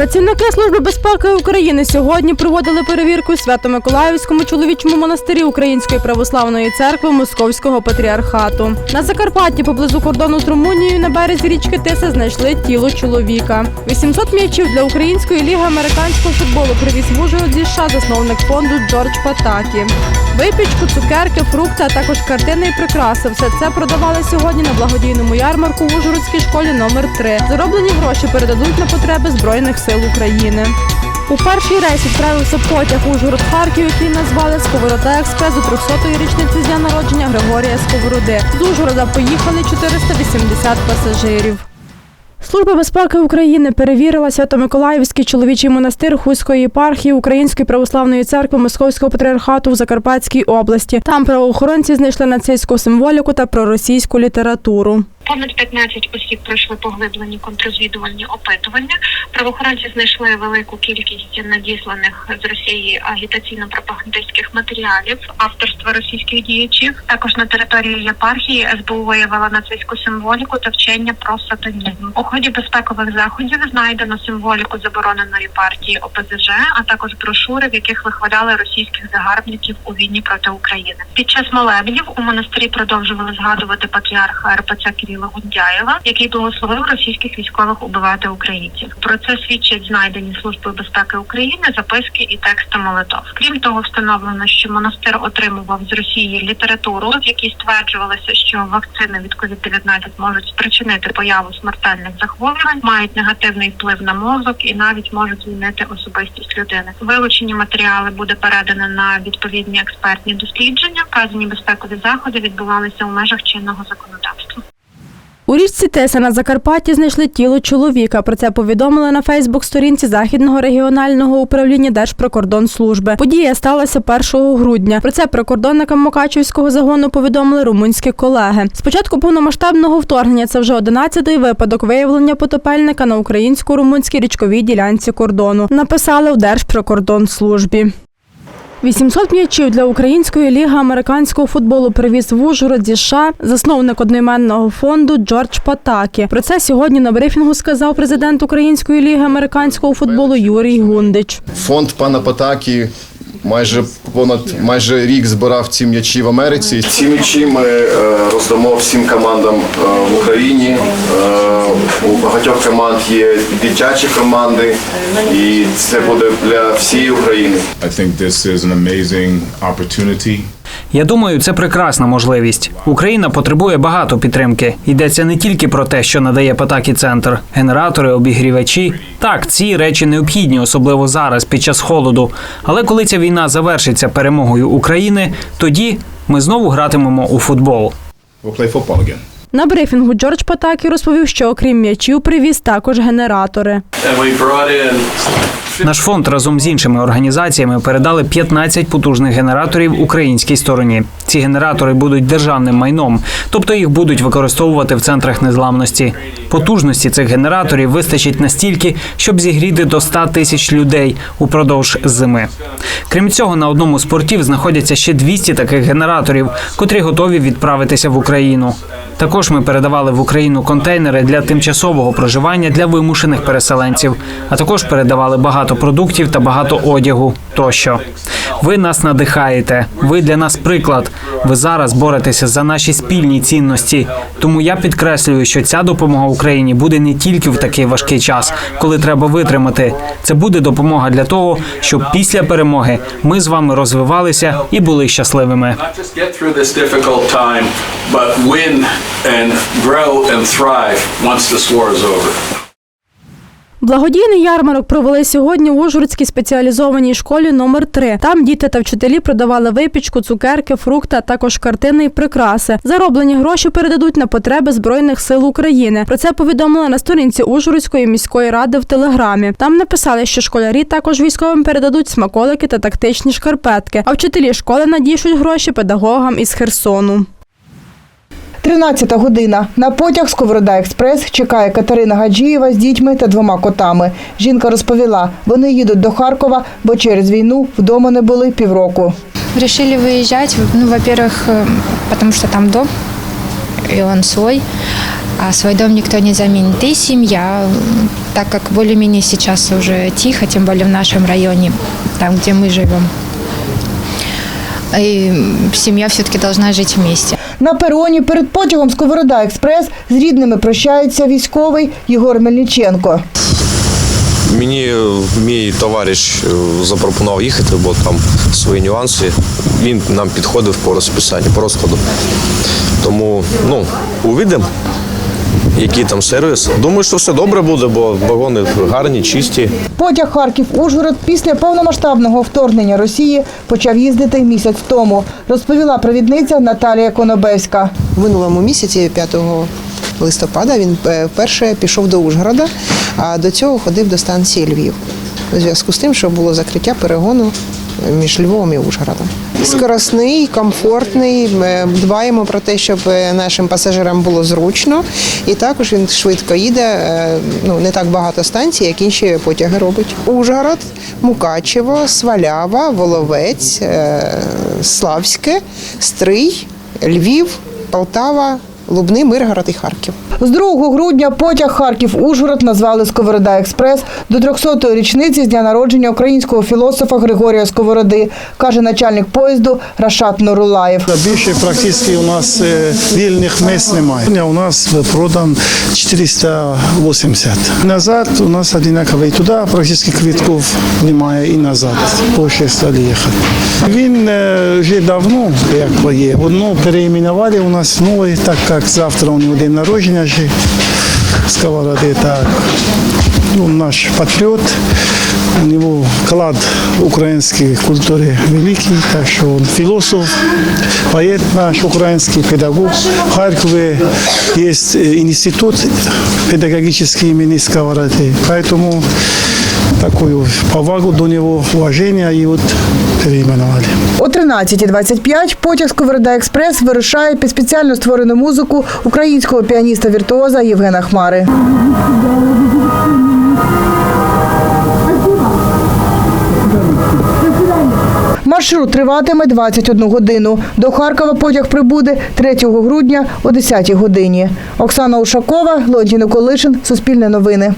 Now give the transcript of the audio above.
Працівники Служби безпеки України сьогодні проводили перевірку Свято-Миколаївському чоловічому монастирі Української православної церкви Московського патріархату. На Закарпатті поблизу кордону з Румунією на березі річки Тиса знайшли тіло чоловіка. 800 м'ячів для української ліги американського футболу привіз Ужгород зі США засновник фонду Джордж Патакі. Випічку, цукерки, фрукти, а також картини і прикраси. Все це продавали сьогодні на благодійному ярмарку в Ужгородській школі номер 3 Зароблені гроші передадуть на потреби Збройних сил України. У перший рейс відправився потяг Ужгород-Харків, який назвали Сковорода Експрес до 300-ї річниці з дня народження Григорія Сковороди. З Ужгорода поїхали 480 пасажирів. Служба безпеки України перевірила Свято-Миколаївський чоловічий монастир Хуської єпархії Української православної церкви Московського патріархату в Закарпатській області. Там правоохоронці знайшли нацистську символіку та проросійську літературу. Понад 15 осіб пройшли поглиблені контррозвідувальні опитування. Правоохоронці знайшли велику кількість надісланих з Росії агітаційно-пропагандистських матеріалів авторства російських діячів. Також на території єпархії СБУ виявила нацистську символіку та вчення про сатанізм. У ході безпекових заходів знайдено символіку забороненої партії ОПЗЖ, а також брошури, в яких вихваляли російських загарбників у війні проти України. Під час молебнів у монастирі продовжували згадувати патріарха РПЦ Кирила Гундяєва, який благословив російських військових убивати українців. Про це свідчать знайдені службою безпеки України записки і тексти молитов. Крім того, встановлено, що монастир отримував з Росії літературу, в якій стверджувалося, що вакцини від COVID-19 можуть спричинити появу смертельних захворювань, мають негативний вплив на мозок і навіть можуть змінити особистість людини. Вилучені матеріали буде передано на відповідні експертні дослідження. Вказані безпекові заходи відбувалися у межах чинного законодавства. У річці Теса на Закарпатті знайшли тіло чоловіка. Про це повідомили на Фейсбук-сторінці Західного регіонального управління Держприкордонслужби. Подія сталася 1 грудня. Про це прикордонникам Мукачівського загону повідомили румунські колеги. З початку повномасштабного вторгнення це вже 11-й випадок виявлення потопельника на українсько-румунській річковій ділянці кордону. Написали у Держприкордонслужбі. 800 м'ячів для української ліги американського футболу привіз в Ужгород зі США засновник одноіменного фонду Джордж Патакі. Про це сьогодні на брифінгу сказав президент Української ліги американського футболу Юрій Гундич. Фонд пана Патакі майже понад майже рік збирав ці м'ячі в Америці. Ці м'ячі ми е, роздамо всім командам е, в Україні. Е, у багатьох команд є дитячі команди, і це буде для всієї України. I think this is an amazing opportunity. Я думаю, це прекрасна можливість. Україна потребує багато підтримки. Йдеться не тільки про те, що надає Патакі центр, генератори, обігрівачі. Так, ці речі необхідні, особливо зараз, під час холоду. Але коли ця війна завершиться перемогою України, тоді ми знову гратимемо у футбол. На брифінгу Джордж Патакі розповів, що окрім м'ячів привіз також генератори. Наш фонд разом з іншими організаціями передали 15 потужних генераторів українській стороні. Ці генератори будуть державним майном, тобто їх будуть використовувати в центрах незламності. Потужності цих генераторів вистачить настільки, щоб зігріти до 100 тисяч людей упродовж зими. Крім цього, на одному з портів знаходяться ще 200 таких генераторів, котрі готові відправитися в Україну. Також ми передавали в Україну контейнери для тимчасового проживання для вимушених переселенців, а також передавали багато продуктів та багато одягу тощо. Ви нас надихаєте. Ви для нас приклад. Ви зараз боретеся за наші спільні цінності. Тому я підкреслюю, що ця допомога Україні буде не тільки в такий важкий час, коли треба витримати. Це буде допомога для того, щоб після перемоги ми з вами розвивалися і були щасливими. and grow and thrive once this war is over. Благодійний ярмарок провели сьогодні в Ужгородській спеціалізованій школі номер 3 Там діти та вчителі продавали випічку, цукерки, фрукти, а також картини і прикраси. Зароблені гроші передадуть на потреби Збройних сил України. Про це повідомили на сторінці Ужгородської міської ради в телеграмі. Там написали, що школярі також військовим передадуть смаколики та тактичні шкарпетки, а вчителі школи надійшуть гроші педагогам із Херсону. 13 година. На потяг Сковорода Експрес чекає Катерина Гаджієва з дітьми та двома котами. Жінка розповіла, вони їдуть до Харкова, бо через війну вдома не були півроку. Решили выезжать, ну, во-первых, э, потому что там дом, и он свой, а свой дом никто не заменит. И семья, м, так как более-менее сейчас уже тихо, тем более в нашем районе, там, где мы живем. И м, семья все-таки должна жить вместе. На пероні перед потягом Сковорода Експрес з рідними прощається військовий Єгор Мельниченко. Мені е, мій товариш е, запропонував їхати, бо там свої нюанси. Він нам підходив по розписанню, по розкладу. Тому ну, увидимо, який там сервіс. Думаю, що все добре буде, бо вагони гарні, чисті. Потяг Харків-Ужгород після повномасштабного вторгнення Росії почав їздити місяць тому, розповіла провідниця Наталія Конобевська. В минулому місяці, 5 листопада, він е, вперше пішов до Ужгорода, а до цього ходив до станції Львів. У зв'язку з тим, що було закриття перегону між Львовом і Ужгородом. Скоросний, комфортний. Ми дбаємо про те, щоб е, нашим пасажирам було зручно. І також він швидко їде. е, Ну не так багато станцій, як інші потяги робить. Ужгород, Мукачево, Свалява, Воловець, е, Славське, Стрий, Львів, Полтава, Лубни, Миргород і Харків. З 2 грудня потяг Харків-Ужгород назвали Сковорода Експрес до 300-ї річниці з дня народження українського філософа Григорія Сковороди, каже начальник поїзду Рашат Нурулаєв. Більше практично у нас е, вільних місць немає. У нас продан 480. Назад у нас одинаковий туди, практично квитків немає і назад. По 6 стали їхати. Він е, вже давно як є. Одну переіменували у нас новий, так як завтра у нього день народження ще сковороди. Так. Ну, наш патріот, у него клад української культури великий, так що він філософ, поет наш український, педагог. В Харкові є інститут педагогічний імені Сковороди, поэтому такую повагу до него, уважение и вот переименовали. О 13.25 потяг Сковорода Експрес вирушає під спеціально створену музику українського піаніста-віртуоза Євгена Хмари. Маршрут триватиме 21 годину. До Харкова потяг прибуде 3 грудня о 10 годині. Оксана Ушакова, Леонтій Николишин, Суспільне новини.